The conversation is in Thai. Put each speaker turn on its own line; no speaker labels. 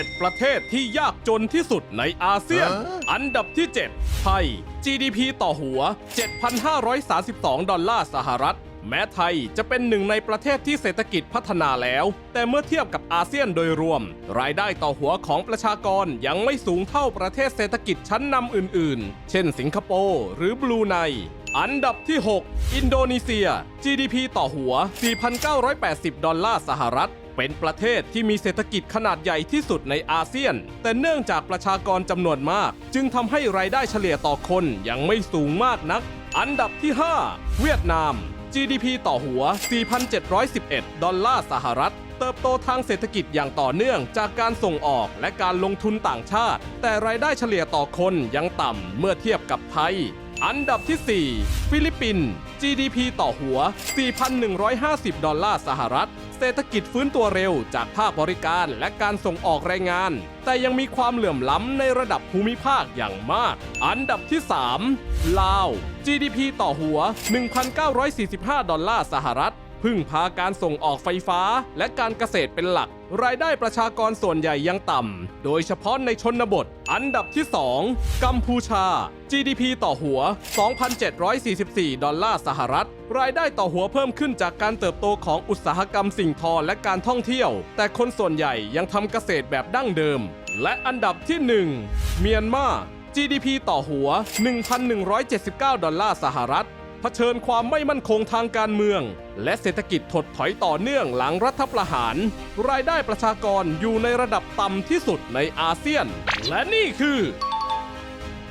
7 ประเทศที่ยากจนที่สุดในอาเซียน อันดับที่ 7 ไทย GDP ต่อหัว 7,532 ดอลลาร์สหรัฐ แม้ไทยจะเป็นหนึ่งในประเทศที่เศรษฐกิจพัฒนาแล้ว แต่เมื่อเทียบกับอาเซียนโดยรวม รายได้ต่อหัวของประชากรยังไม่สูงเท่าประเทศเศรษฐกิจชั้นนำอื่นๆ เช่น สิงคโปร์หรือบลูไนอันดับที่ 6 อินโดนีเซีย GDP ต่อหัว 4,980 ดอลลาร์สหรัฐ เป็นประเทศที่มีเศรษฐกิจขนาดใหญ่ที่สุดในอาเซียน แต่เนื่องจากประชากรจำนวนมาก จึงทำให้รายได้เฉลี่ยต่อคนยังไม่สูงมากนัก อันดับที่ 5 เวียดนาม GDP ต่อหัว 4,711 ดอลลาร์สหรัฐ เติบโตทางเศรษฐกิจอย่างต่อเนื่องจากการส่งออกและการลงทุนต่างชาติ แต่รายได้เฉลี่ยต่อคนยังต่ำเมื่อเทียบกับไทย อันดับที่ 4 ฟิลิปปินส์ GDP ต่อหัว 4,150 ดอลลาร์สหรัฐ เศรษฐกิจฟื้นตัวเร็วจากภาคบริการและการส่งออกแรงงาน แต่ยังมีความเหลื่อมล้ำในระดับภูมิภาคอย่างมาก อันดับที่ 3 ลาว GDP ต่อหัว 1,945 ดอลลาร์สหรัฐ พึ่งพาการส่งออกไฟฟ้าและการเกษตรเป็นหลัก รายได้ประชากรส่วนใหญ่ยังต่ำ โดยเฉพาะในชนบท อันดับที่ 2 กัมพูชา GDP ต่อหัว 2,744 ดอลลาร์สหรัฐ รายได้ต่อหัวเพิ่มขึ้นจากการเติบโตของอุตสาหกรรมสิ่งทอและการท่องเที่ยว แต่คนส่วนใหญ่ยังทำเกษตรแบบดั้งเดิม และอันดับที่ 1 เมียนมา GDP ต่อหัว 1,179 ดอลลาร์สหรัฐ เผชิญความไม่มั่นคงทางการเมือง และเศรษฐกิจถดถอยต่อเนื่องหลังรัฐประหาร รายได้ประชากรอยู่ในระดับต่ำที่สุดในอาเซียน และนี่คือ